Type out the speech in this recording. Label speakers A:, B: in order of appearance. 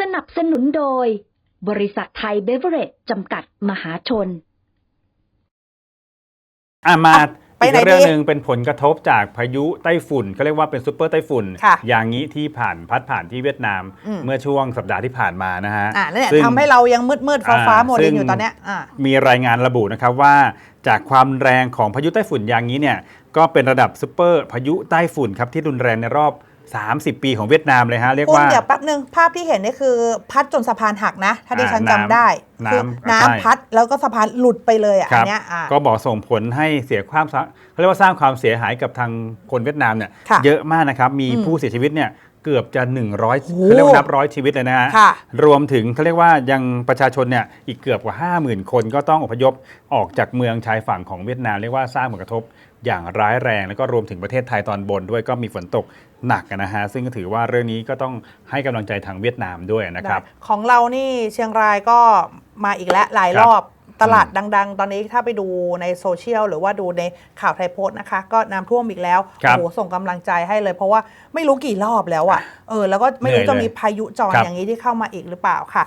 A: สนับสนุนโดย บริษัทไทยเบเวอเรจจำกัดมหาชน
B: อะมา
C: อะไป
B: อีก
C: ไหน
B: เรื่อง
C: ดี
B: หนึ่งเป็นผลกระทบจากพายุไต้ฝุ่นเขาเรียกว่าเป็นซูเปอร์ไต้ฝุ่น
C: ค่ะ
B: อย่างนี้ที่ผ่านพัดผ่านที่เวียดนาม
C: อืม
B: เมื่อช่วงสัปดาห์ที่ผ่านมานะฮะ
C: อ่านั่นแหละ
B: ซึ่ง
C: ทำให้เรายังมืดมืดๆฟ้าฟ้า
B: อ่า
C: โมเดล
B: ซึ่ง
C: อยู่ตอนเนี้ยอ่า
B: มีรายงานระบุนะครับว่าจากความแรงของพายุไต้ฝุ่นอย่างนี้เนี่ยก็เป็นระดับซูเปอร์พายุไต้ฝุ่นครับที่รุนแรงในรอบ 30 ปีของเวียดนามเลยฮะ เรียก
C: คุณ
B: ว่า
C: เดี๋ยวแป๊บหนึ่งภาพที่เห็นนี่คือ พัดจนสะพานหักนะ ถ้าดิฉัน
B: อ่า
C: จำได้
B: น้ำ
C: คือ
B: น้ำ
C: น้ำ
B: ใช่
C: พัดแล้วก็สะพานหลุดไปเลยอะ
B: ค
C: อั
B: รั
C: น
B: บ
C: เนี้ยอ่า
B: ก็บอกส่งผลให้เสียความสะเขาเรียกว่าสร้างความเสียหายกับทางคนเวียดนามเนี่ย
C: ค่ะ
B: เยอะมากนะครับ มี
C: อืม
B: ผู้เสียชีวิตเนี่ย เกือบจะ 100
C: โอ้โห
B: เขาเรียกว่านับร้อยชีวิตเลยนะฮะ
C: ค่ะ
B: รวมถึงเขาเรียกว่ายังประชาชนเนี่ยอีกเกือบกว่า 50,000 คนก็ต้องอพยพออกจากเมืองชายฝั่งของเวียดนามเรียกว่าสร้างผลกระทบอย่างร้ายแรง แล้วก็รวมถึงประเทศไทยตอนบนด้วยก็มีฝนตกหนักนะฮะซึ่งก็ถือว่าเรื่องนี้ก็ต้องให้กำลังใจทางเวียดนามด้วยนะครับ
C: ได้ของเรานี่เชียงรายก็มาอีกแล้วหลาย
B: ครับ
C: รอบ ตลาดดัง ๆ ตอนนี้ถ้าไปดูในโซเชียลหรือว่าดูในข่าวไทยโพสต์นะคะ ก็น้ำท่วมอีกแล้ว
B: ครั
C: โอ้
B: บ
C: โหส่งกำลังใจให้เลย เพราะว่าไม่รู้กี่รอบแล้วอะเออแล้วก็ไม่รู้
B: เหนื่อย
C: จะ
B: เลย
C: มีพายุจร
B: ครับ
C: อย่างนี้ที่เข้ามาอีกหรือเปล่าค่ะ